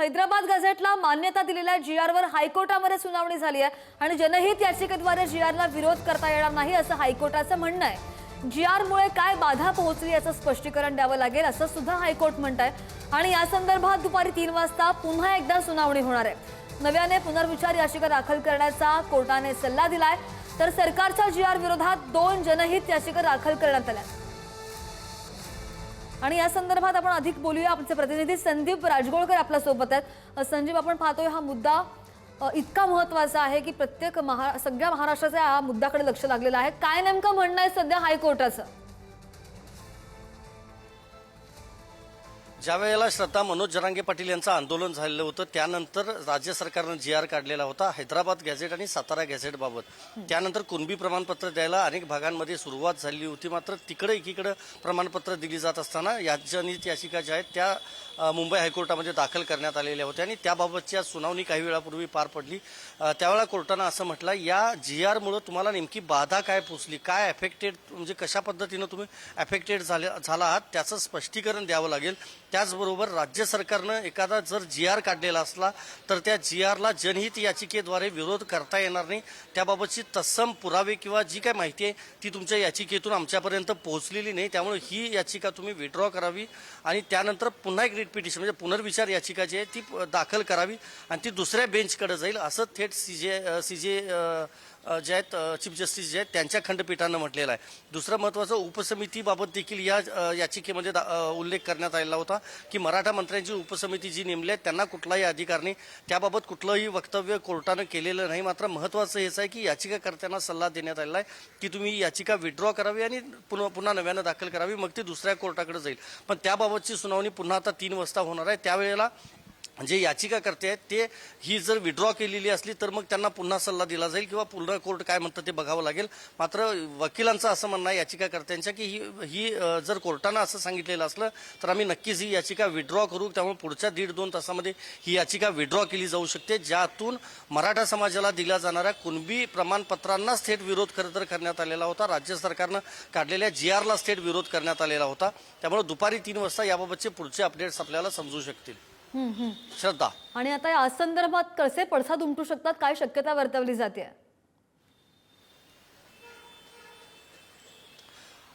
हैदराबाद गझेटला मान्यता दिलेल्या जी आरवर हायकोर्टामध्ये सुनावणी झाली आहे आणि जनहित याचिकेद्वारे जी आरला विरोध करता येणार नाही असं हायकोर्टाचं म्हणणं आहे. जी आरमुळे काय बाधा पोहोचली याचं स्पष्टीकरण द्यावं लागेल असं सुद्धा हायकोर्ट म्हणत आहे आणि या संदर्भात दुपारी तीन वाजता पुन्हा एकदा सुनावणी होणार आहे. नव्याने पुनर्विचार याचिका दाखल करण्याचा कोर्टाने सल्ला दिलाय. तर सरकारच्या जी आर विरोधात दोन जनहित याचिका दाखल करण्यात आल्या. आणि या संदर्भात आपण अधिक बोलूया. आमचे प्रतिनिधी संदीप राजगोळकर आपल्यासोबत आहेत संदीप आपण पाहतोय हा मुद्दा इतका महत्त्वाचा आहे की प्रत्येक महा सगळ्या महाराष्ट्राच्या या मुद्द्याकडे लक्ष लागलेलं आहे. काय नेमकं म्हणणं आहे सध्या हायकोर्टाचं? ज्यावेळेला श्रद्धा मनोज जरांगे पाटील यांचं आंदोलन झालेलं होतं त्यानंतर राज्य सरकारनं जी आर काढलेला होता हैदराबाद गॅझेट आणि सातारा गॅझेट बाबत. त्यानंतर कुणबी प्रमाणपत्र द्यायला अनेक भागांमध्ये सुरुवात झाली होती मात्र तिकडे एकीकडे प्रमाणपत्र दिली जात असताना याचनित याचिका ज्या आहेत त्या मुंबई हायकोर्टामध्ये दाखल करण्यात आलेल्या होत्या आणि त्याबाबतची आज सुनावणी काही वेळापूर्वी पार पडली. त्यावेळा त्यावेळेला कोर्टानं असं म्हटलं या जी आरमुळं तुम्हाला नेमकी बाधा काय पोचली? काय अफेक्टेड म्हणजे कशा पद्धतीनं तुम्ही अफेक्टेड झाले झाला आहात? त्याचं स्पष्टीकरण द्यावं लागेल. त्याचबरोबर राज्य सरकारनं एखादा जर जी आर काढलेला असला तर त्या जी आरला जनहित याचिकेद्वारे विरोध करता येणार नाही. त्याबाबतची तत्सम पुरावे किंवा जी काय माहिती आहे ती तुमच्या याचिकेतून आमच्यापर्यंत पोहोचलेली नाही. त्यामुळे ही याचिका तुम्ही विड्रॉ करावी आणि त्यानंतर पुन्हा एक रिट पिटिशन म्हणजे पुनर्विचार याचिका जी आहे ती दाखल करावी आणि ती दुसऱ्या बेंचकडे जाईल असं थेट सी जे सी जे जे आहेत चीफ जस्टिस जे आहेत त्यांच्या खंडपीठानं म्हटलेलं आहे. दुसरं महत्त्वाचं उपसमितीबाबत देखील या याचिकेमध्ये दा- उल्लेख करण्यात आलेला होता की मराठा मंत्र्यांची उपसमिती जी नेमली आहे त्यांना कुठलाही अधिकार नाही. त्याबाबत कुठलंही वक्तव्य कोर्टानं केलेलं नाही. मात्र महत्त्वाचं हेच आहे की याचिकाकर्त्यांना सल्ला देण्यात आलेला आहे की तुम्ही याचिका विड्रॉ करावी आणि पुन्हा पुन्हा नव्यानं दाखल करावी. मग ती दुसऱ्या कोर्टाकडे जाईल. पण त्याबाबतची सुनावणी पुन्हा आता तीन वाजता होणार आहे. त्यावेळेला म्हणजे जे याचिकाकर्ते आहेत ते ही जर विड्रॉ केलेली असली तर मग त्यांना पुन्हा सल्ला दिला जाईल किंवा पुन्हा कोर्ट काय म्हणतं ते बघावं लागेल. मात्र वकिलांचं असं म्हणणं आहे याचिकाकर्त्यांच्या की ही ही जर कोर्टानं असं सांगितलेलं असलं तर आम्ही नक्कीच ही याचिका विड्रॉ करू. त्यामुळे पुढच्या दीड दोन तासामध्ये ही याचिका विड्रॉ केली जाऊ शकते ज्यातून मराठा समाजाला दिल्या जाणाऱ्या कुणबी प्रमाणपत्रांनाच थेट विरोध खरं तर करण्यात आलेला होता. राज्य सरकारनं काढलेल्या जी आरला थेट विरोध करण्यात आलेला होता. त्यामुळे दुपारी तीन वाजता याबाबतचे पुढचे अपडेट्स आपल्याला समजू शकतील. श्रद्धा. आणि आता या संदर्भात कसे पडसाद उमटू शकतात काय शक्यता वर्तवली जाते?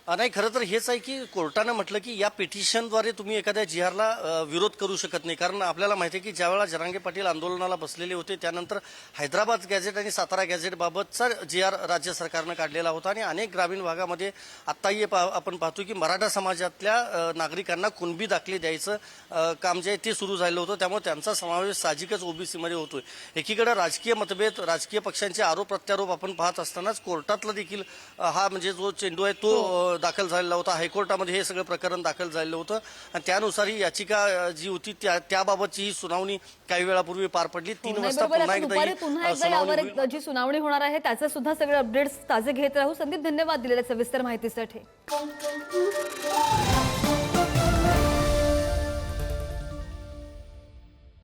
नाही खरं तर हेच आहे की कोर्टानं म्हटलं की या पिटिशनद्वारे तुम्ही एखाद्या जी आरला विरोध करू शकत नाही. कारण आपल्याला माहिती आहे की ज्यावेळेला जरांगे पाटील आंदोलनाला बसलेले होते त्यानंतर हैदराबाद गॅझेट आणि सातारा गॅझेट बाबतचा जी आर राज्य सरकारनं काढलेला होता. आणि अनेक ग्रामीण भागामध्ये आत्ताही पा- आपण पाहतो की मराठा समाजातल्या नागरिकांना कुणबी दाखले द्यायचं काम जे आहे ते सुरू झालं होतं. त्यामुळे त्यांचा समावेश साहजिकच ओबीसीमध्ये होतोय. एकीकडे राजकीय मतभेद राजकीय पक्षांचे आरोप प्रत्यारोप आपण पाहत असतानाच कोर्टातला देखील हा म्हणजे जो चेंडू आहे तो अ, दाखल झालेला होता. हायकोर्टामध्ये हे सगळं प्रकरण दाखल झालेलं होतं. आणि त्यानुसार ही याचिका जी होती त्या त्याबाबतची ही सुनावणी काही वेळापूर्वी पार पडली. तीन वाजता. पुन्हा एकदा जी सुनावणी होणार आहे. त्याचे सुद्धा सगळे अपडेट्स ताजे घेत राहू. संदीप धन्यवाद दिलेल्या सविस्तर माहितीसाठी.